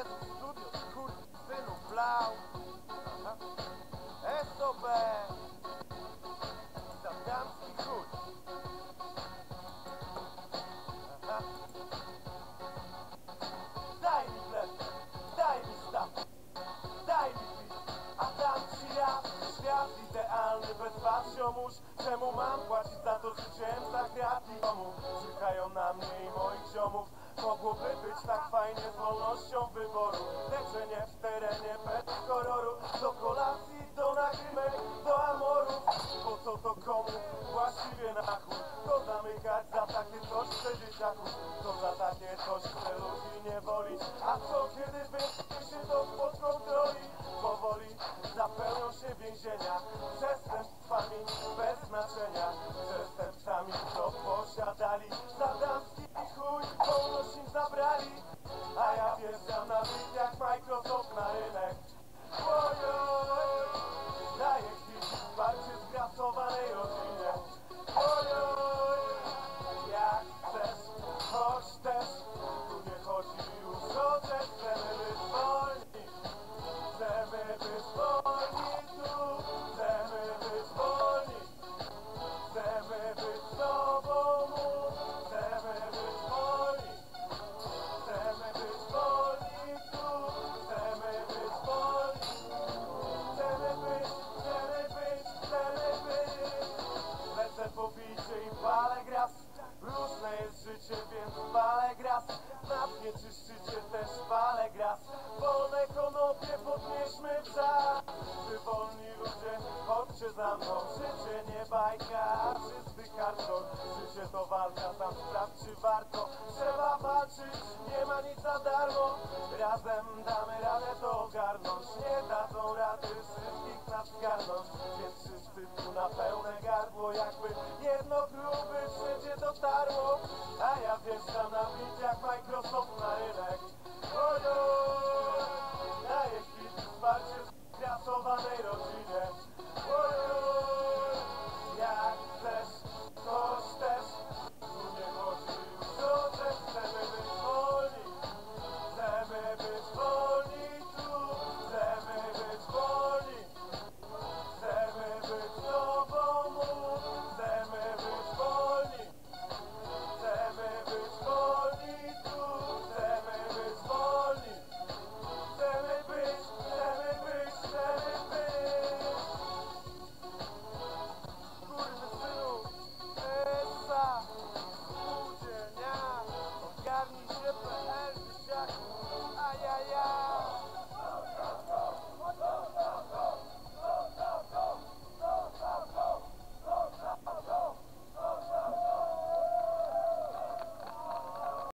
Pedro Studio, skurwysynu, blau Aha. SOB Satanski chuj Daj mi chleb, daj mi stap Daj mi pis, a tam ci ja Świat idealny, bez was ziomuś Czemu mam płacić za to życiem za tak kwiat i Czekają na mnie i moich ziomów Mogłoby być tak fajnie z wolnością wyboru Leczenie w terenie bez kororu, Do kolacji, do nagrymek, do amoru, Po co to komu? Właściwie na chód To zamykać za takie coś chce dzieciaków To za takie coś chce ludzi nie wolić A co kiedy się to spodziewało? zabrali, a ja wjeżdżam na wyjazd. Na mnie czy szczycie też palę gras Wolne konopie podnieśmy czas Wy wolni ludzie, chodźcie za mną. Życie nie bajka, czysty karton. Życie to walka, tam spraw czy warto. Trzeba walczyć, nie ma nic za darmo. Razem damy radę to jedno gruby wszędzie dotarło A ja wjeżdżam na bit jak Microsoft yeah, yeah.